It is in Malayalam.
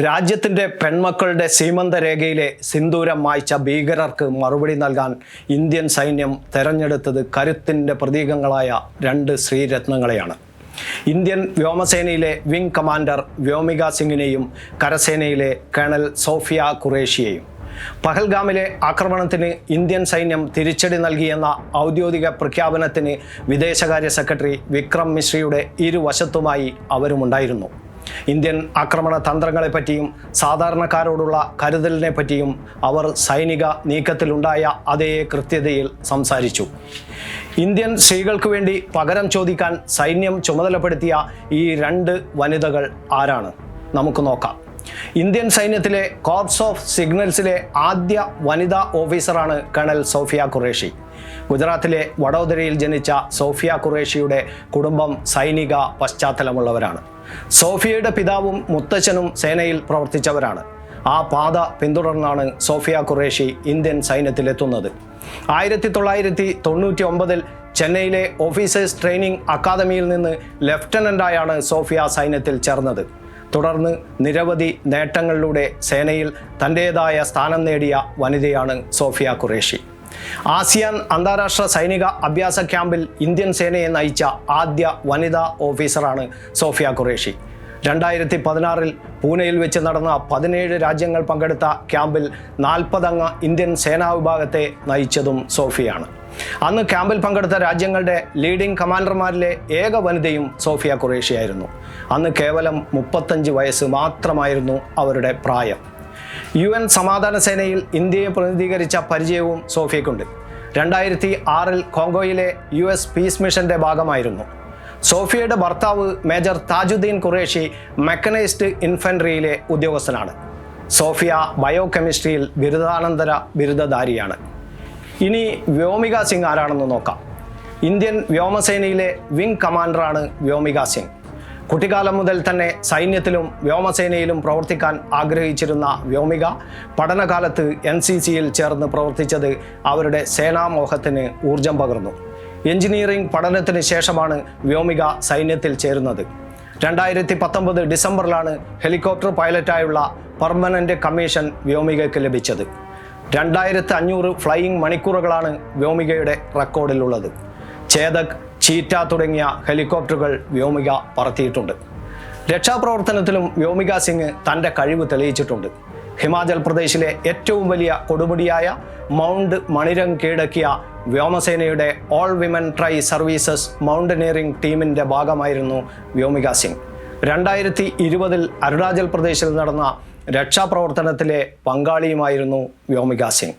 രാജ്യത്തിന്റെ പെൺമക്കളുടെ സീമന്ത രേഖയിലെ സിന്ദൂരം മായ്ച്ച ഭീകരർക്ക് മറുപടി നൽകാൻ ഇന്ത്യൻ സൈന്യം തെരഞ്ഞെടുത്തത് കരുത്തിന്റെ പ്രതീകങ്ങളായ രണ്ട് ശ്രീരത്നങ്ങളെയാണ്. ഇന്ത്യൻ വ്യോമസേനയിലെ വിംഗ് കമാൻഡർ വ്യോമിക സിംഗിനെയും കരസേനയിലെ കേണൽ സോഫിയ ഖുറേഷിയെയും. പഹൽഗാമിലെ ആക്രമണത്തിന് ഇന്ത്യൻ സൈന്യം തിരിച്ചടി നൽകിയെന്ന ഔദ്യോഗിക പ്രഖ്യാപനത്തിന് വിദേശകാര്യ സെക്രട്ടറി വിക്രം മിശ്രയുടെ ഇരുവശത്തുമായി അവരുമുണ്ടായിരുന്നു. ഇന്ത്യൻ ആക്രമണ തന്ത്രങ്ങളെപ്പറ്റിയും സാധാരണക്കാരോടുള്ള കരുതലിനെ പറ്റിയും അവർ സൈനിക നീക്കത്തിലുണ്ടായ അതേ കൃത്യതയിൽ സംസാരിച്ചു. ഇന്ത്യൻ സ്ത്രീകൾക്ക് വേണ്ടി പകരം ചോദിക്കാൻ സൈന്യം ചുമതലപ്പെടുത്തിയ ഈ രണ്ട് വനിതകൾ ആരാണ്? നമുക്ക് നോക്കാം. ഇന്ത്യൻ സൈന്യത്തിലെ കോർപ്സ് ഓഫ് സിഗ്നൽസിലെ ആദ്യ വനിതാ ഓഫീസറാണ് കേണൽ സോഫിയ ഖുറേഷി. ഗുജറാത്തിലെ വഡോദരയിൽ ജനിച്ച സോഫിയ ഖുറേഷിയുടെ കുടുംബം സൈനിക പശ്ചാത്തലമുള്ളവരാണ്. സോഫിയയുടെ പിതാവും മുത്തച്ഛനും സേനയിൽ പ്രവർത്തിച്ചവരാണ്. ആ പാത പിന്തുടർന്നാണ് സോഫിയ ഖുറേഷി ഇന്ത്യൻ സൈന്യത്തിലെത്തുന്നത്. ആയിരത്തി തൊള്ളായിരത്തി തൊണ്ണൂറ്റി ഒമ്പതിൽ ചെന്നൈയിലെ ഓഫീസേഴ്സ് ട്രെയിനിങ് അക്കാദമിയിൽ നിന്ന് ലഫ്റ്റനന്റായാണ് സോഫിയ സൈന്യത്തിൽ ചേർന്നത്. തുടർന്ന് നിരവധി നേട്ടങ്ങളിലൂടെ സേനയിൽ തന്റേതായ സ്ഥാനം നേടിയ വനിതയാണ് സോഫിയ ഖുറേഷി. ആസിയാൻ അന്താരാഷ്ട്ര സൈനിക അഭ്യാസ ക്യാമ്പിൽ ഇന്ത്യൻ സേനയെ നയിച്ച ആദ്യ വനിതാ ഓഫീസറാണ് സോഫിയ ഖുറേഷി. രണ്ടായിരത്തി പതിനാറിൽ പൂനെയിൽ വെച്ച് നടന്ന പതിനേഴ് രാജ്യങ്ങൾ പങ്കെടുത്ത ക്യാമ്പിൽ നാൽപ്പതംഗ ഇന്ത്യൻ സേനാ വിഭാഗത്തെ നയിച്ചതും സോഫിയാണ്. അന്ന് ക്യാമ്പിൽ പങ്കെടുത്ത രാജ്യങ്ങളുടെ ലീഡിംഗ് കമാൻഡർമാരിലെ ഏക വനിതയും സോഫിയ ഖുറേഷിയായിരുന്നു. അന്ന് കേവലം മുപ്പത്തഞ്ച് വയസ്സ് മാത്രമായിരുന്നു അവരുടെ പ്രായം. യു എൻ സമാധാന സേനയിൽ ഇന്ത്യയെ പ്രതിനിധീകരിച്ച പരിചയവും സോഫിയക്കുണ്ട്. രണ്ടായിരത്തി ആറിൽ കോങ്കോയിലെ യു എസ് പീസ് മിഷന്റെ ഭാഗമായിരുന്നു. സോഫിയയുടെ ഭർത്താവ് മേജർ താജുദ്ദീൻ ഖുറേഷി മെക്കനൈസ്ഡ് ഇൻഫൻട്രിയിലെ ഉദ്യോഗസ്ഥനാണ്. സോഫിയ ബയോ കെമിസ്ട്രിയിൽ ബിരുദാനന്തര ബിരുദധാരിയാണ്. ഇനി വ്യോമിക സിംഗ് ആരാണെന്ന് നോക്കാം. ഇന്ത്യൻ വ്യോമസേനയിലെ വിംഗ് കമാൻഡറാണ് വ്യോമിക സിംഗ്. കുട്ടിക്കാലം മുതൽ തന്നെ സൈന്യത്തിലും വ്യോമസേനയിലും പ്രവർത്തിക്കാൻ ആഗ്രഹിച്ചിരുന്ന വ്യോമിക പഠനകാലത്ത് എൻ സി സിയിൽ ചേർന്ന് പ്രവർത്തിച്ചത് അവരുടെ സേനാമോഹത്തിന് ഊർജം പകർന്നു. എഞ്ചിനീയറിംഗ് പഠനത്തിന് ശേഷമാണ് വ്യോമിക സൈന്യത്തിൽ ചേരുന്നത്. രണ്ടായിരത്തി പത്തൊമ്പത് ഡിസംബറിലാണ് ഹെലികോപ്റ്റർ പൈലറ്റായുള്ള പെർമനന്റ് കമ്മീഷൻ വ്യോമികയ്ക്ക് ലഭിച്ചത്. രണ്ടായിരത്തി അഞ്ഞൂറ് ഫ്ലൈയിങ് മണിക്കൂറുകളാണ് വ്യോമികയുടെ റെക്കോർഡിലുള്ളത്. ചേതക് ചീറ്റ തുടങ്ങിയ ഹെലികോപ്റ്ററുകൾ വ്യോമിക പറത്തിയിട്ടുണ്ട്. രക്ഷാപ്രവർത്തനത്തിലും വ്യോമിക സിംഗ് തന്റെ കഴിവ് തെളിയിച്ചിട്ടുണ്ട്. ഹിമാചൽ പ്രദേശിലെ ഏറ്റവും വലിയ കൊടുമുടിയായ മൗണ്ട് മണിരംഗ് കീഴടക്കിയ വ്യോമസേനയുടെ all women tri services mountaineering ടീമിന്റെ ഭാഗമായിരുന്നു വ്യോമിക സിംഗ്. രണ്ടായിരത്തി ഇരുപതിൽ അരുണാചൽ പ്രദേശിൽ നടന്ന രക്ഷാപ്രവർത്തനത്തിലെ പങ്കാളിയുമായിരുന്നു വ്യോമിക സിംഗ്.